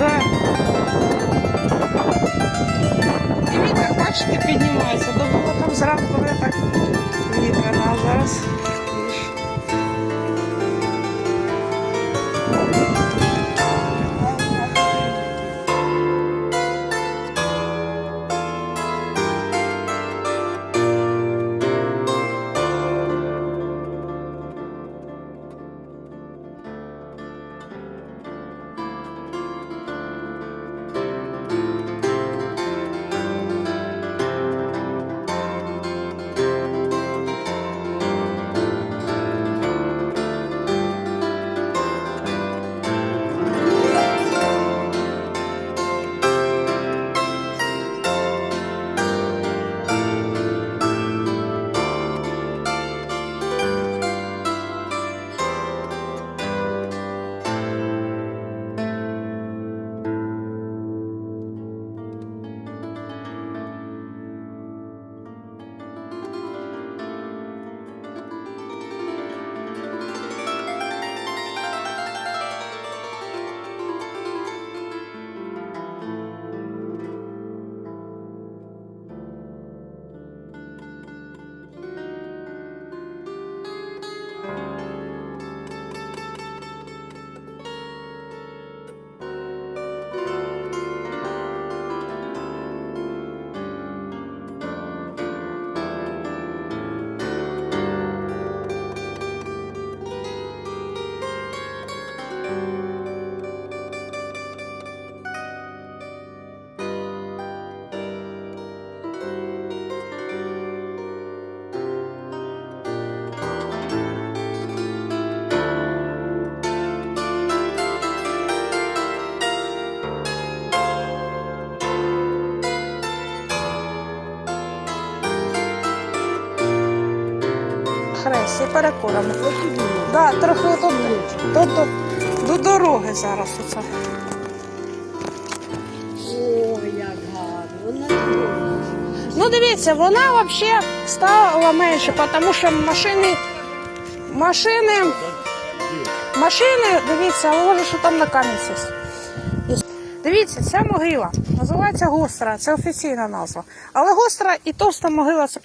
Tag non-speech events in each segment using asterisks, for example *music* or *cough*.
Да. І вітер, бачите, піднімається. До було там зранку не так вітер, а зараз. І перекурами. Да, трохи тут, до, до, до дороги зараз оце. Ой, як гарно. Вона. Ну дивіться, вона взагалі стала менше, тому що машини, машини, машини, дивіться, але може, що там на камінці. Дивіться, ця могила називається гостра, це офіційна назва. Але гостра і товста могила це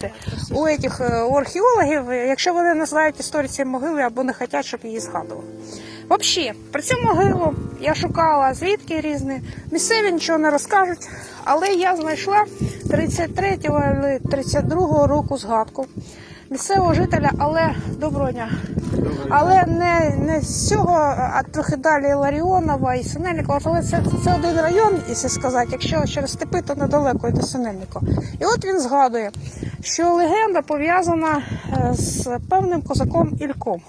у этих, е, археологів, е, якщо вони не знають історію цієї могили або не хочуть, щоб її згадували. Взагалі, про цю могилу я шукала звідки різні. Місцеві нічого не розкажуть, але я знайшла 33-го або 32-го року згадку місцевого жителя, але доброго дня. Але не, не з цього, а трохи далі Ларіонова і Синельникова. Але це, це один район, якщо сказати, якщо через степи, то недалеко і до Синельникова. І от він згадує, що легенда пов'язана е, з певним козаком Ільком.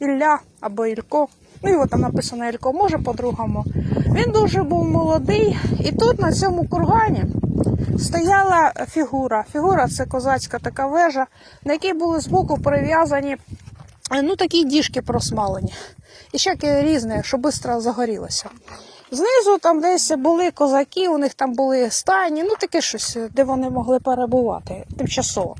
Ілля або Ілько. Ну, його там написано Ілько, може по-другому. Він дуже був молодий, і тут на цьому кургані стояла фігура. Фігура це козацька така вежа, на якій були збоку прив'язані е, ну, такі діжки просмалені. І ще різне, що швидко загорілося. Знизу там десь були козаки, у них там були стайні, ну таке щось, де вони могли перебувати тимчасово.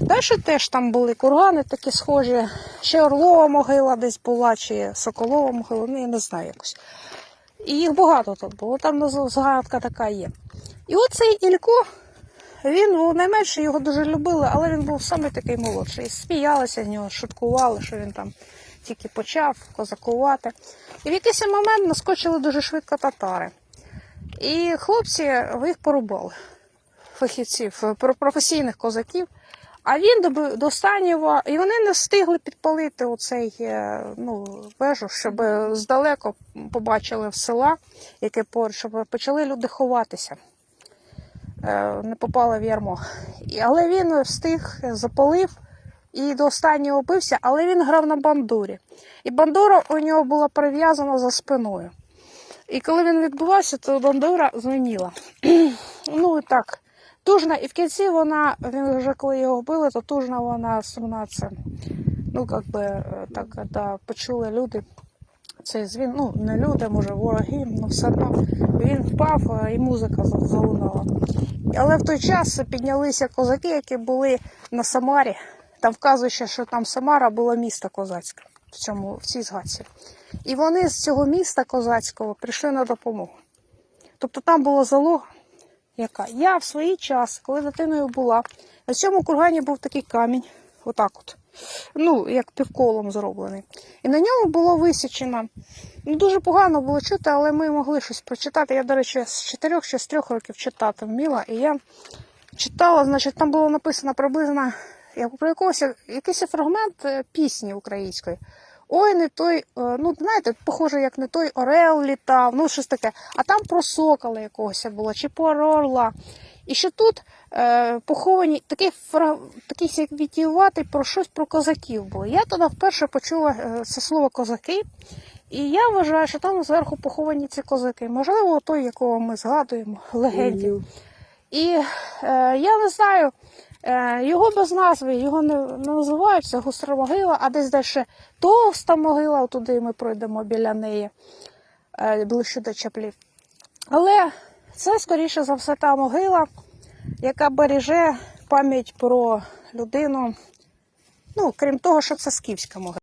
Далі теж там були кургани такі схожі, ще Орлова могила десь була, чи Соколова могила, ну я не знаю якось. І їх багато тут було, там ну, згадка така є. І оцей Ілько, він був найменше, його дуже любили, але він був саме такий молодший. Сміялися з нього, шуткували, що він там тільки почав козакувати. І в якийсь момент наскочили дуже швидко татари. І хлопці їх порубали, фахівців, професійних козаків. А він до, до останнього, і вони не встигли підпалити оцей е, ну, вежу, щоб здалеку побачили в села, яке поруч, щоб почали люди ховатися. Е, Не попали в ярмо. Але він встиг, запалив і до останнього бився, але він грав на бандурі. І бандура у нього була прив'язана за спиною. І коли він відбувався, то бандура звеніла. *clears throat* ну і так. Тужна, і в кінці вона, він вже коли його вбили, то тужна вона сумна це. Ну, як би е, так, да, почули люди. Цей звін, ну не люди, може, вороги, але все одно він впав е, і музика залунала. Але в той час піднялися козаки, які були на Самарі. Там вказує, що там Самара було місто козацьке в, цьому, в цій згадці. І вони з цього міста козацького прийшли на допомогу. Тобто там була залога, яка. Я в свій час, коли дитиною була, на цьому кургані був такий камінь, отак от. Ну, як півколом зроблений. І на ньому було висічено. Ну, дуже погано було чути, але ми могли щось прочитати. Я, до речі, з 4 чи з 3 років читати вміла. І я читала, значить, там було написано приблизно про якогось якийсь фрагмент е, пісні української. Ой, не той, е, ну знаєте, похоже, як не той Орел літав, ну щось таке. А там про сокола якогось було, чи про орла. І ще тут е, поховані такий такий як вітіюватий про щось про козаків було. Я тоді вперше почула е, це слово козаки, і я вважаю, що там зверху поховані ці козаки. Можливо, той, якого ми згадуємо, легенді. І е, я не знаю, його без назви, його не, не називають, це густра могила, а десь далі товста могила, туди ми пройдемо біля неї, е, ближче до чаплів. Але це, скоріше за все, та могила, яка береже пам'ять про людину. Ну, крім того, що це скіфська могила.